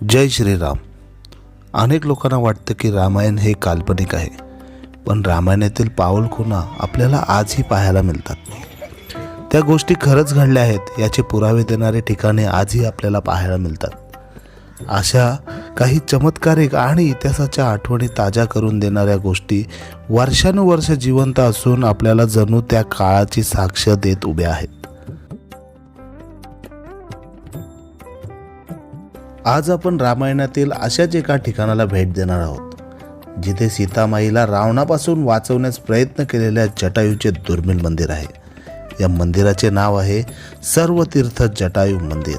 जय श्रीराम. अनेक लोकांना वाटतं की रामायण हे काल्पनिक आहे पण रामायणातील पाऊल खुणा आपल्याला आजही पाहायला मिळतात. त्या गोष्टी खरंच घडल्या आहेत याचे पुरावे देणारे ठिकाणे आजही आपल्याला पाहायला मिळतात. अशा काही चमत्कारिक आणि इतिहासाच्या आठवणी ताज्या करून देणाऱ्या गोष्टी वर्षानुवर्ष जिवंत असून आपल्याला जणू त्या काळाची साक्ष देत उभ्या आहेत. आज आपण रामायणातील अशाच एका ठिकाणाला भेट देणार आहोत जिथे सीतामाईला रावणापासून वाचवण्यास प्रयत्न केलेल्या जटायूचे दुर्मिळ मंदिर आहे. या मंदिराचे नाव आहे सर्वतीर्थ जटायू मंदिर.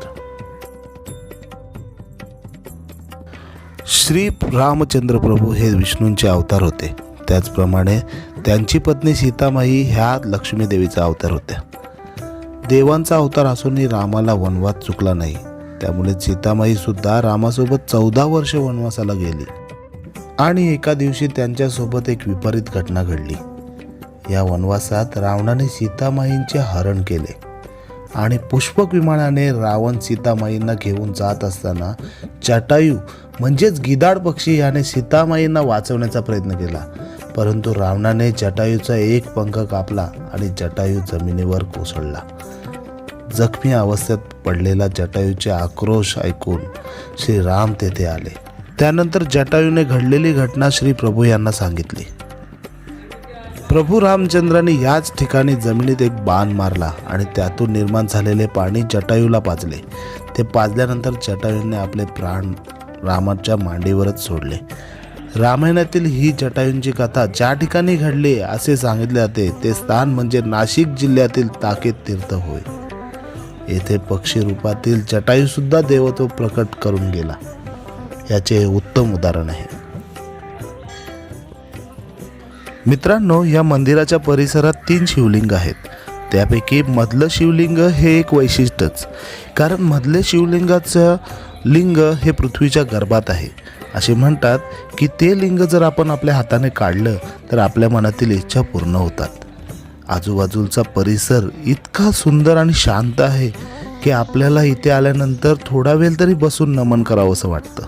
श्री रामचंद्र प्रभू हे विष्णूंचे अवतार होते. त्याचप्रमाणे त्यांची पत्नी सीतामाई ह्या लक्ष्मीदेवीचा अवतार होत्या. देवांचा अवतार असूनही रामाला वनवास चुकला नाही. त्यामुळे सीतामाई सुद्धा रामासोबत चौदा वर्ष वनवासाला गेली. आणि एका दिवशी त्यांच्यासोबत एक विपरीत घटना घडली. या वनवासात रावणाने सीतामाईंचे हरण केले. आणि पुष्पक विमानाने रावण सीतामाईंना घेऊन जात असताना चटायू म्हणजेच गिदाड पक्षी याने सीतामाईंना वाचवण्याचा प्रयत्न केला. परंतु रावणाने जटायूचा एक पंख कापला आणि जटायू जमिनीवर कोसळला. जखमी अवस्थेत पडलेला जटायूचे आक्रोश ऐकून श्री राम तेथे आले. त्यानंतर जटायूने घडलेली घटना श्री प्रभू यांना सांगितली. प्रभू रामचंद्राने याच ठिकाणी जमिनीत एक बाण मारला आणि त्यातून निर्माण झालेले पाणी जटायूला पाजले. ते पाजल्यानंतर जटायूने आपले प्राण रामाच्या मांडीवरच सोडले. रामायणातील ही जटायूंची कथा ज्या ठिकाणी घडली असे सांगितले जाते ते स्थान म्हणजे नाशिक जिल्ह्यातील ताकेत तीर्थ होय. येथे पक्षी रूपातील जटायूसुद्धा देवत्व प्रकट करून गेला. याचे उत्तम उदाहरण आहे. मित्रांनो या मंदिराच्या परिसरात तीन शिवलिंग आहेत. त्यापैकी मधलं शिवलिंग हे एक वैशिष्ट्यच. कारण मधले शिवलिंगाचं लिंग हे पृथ्वीच्या गर्भात आहे. असे म्हणतात की ते लिंग जर आपण आपल्या हाताने काढलं तर आपल्या मनातील इच्छा पूर्ण होतात. आजूबाजूचा परिसर इतका सुंदर आणि शांत आहे की आपल्याला इथे आल्यानंतर थोडा वेळ तरी बसून नमन करावं असं वाटतं.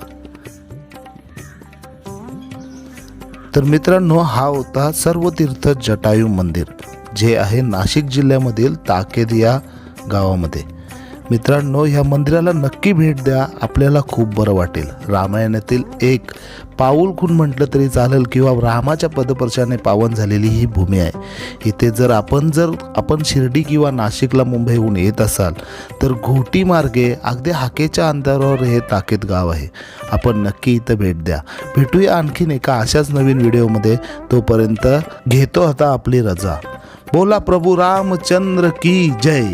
तर मित्रांनो हा होता सर्व तीर्थ जटायू मंदिर जे आहे नाशिक जिल्ह्यामधील ताकेद या गावामध्ये. मित्रांनो ह्या मंदिराला नक्की भेट द्या. आपल्याला खूप बरं वाटेल. रामायणातील एक पाऊल खून म्हटलं तरी चालेल किंवा रामाच्या पदपर्शाने पावन झालेली ही भूमी आहे. इथे जर आपण जर आपण शिर्डी किंवा नाशिकला मुंबईहून येत असाल तर घोटी मार्गे अगदी हाकेच्या अंतरावर हे ताकेत गाव आहे. आपण नक्की इथं भेट द्या. भेटूया आणखीन एका अशाच नवीन व्हिडिओमध्ये. तोपर्यंत घेतो आता आपली रजा. बोला प्रभू रामचंद्र की जय.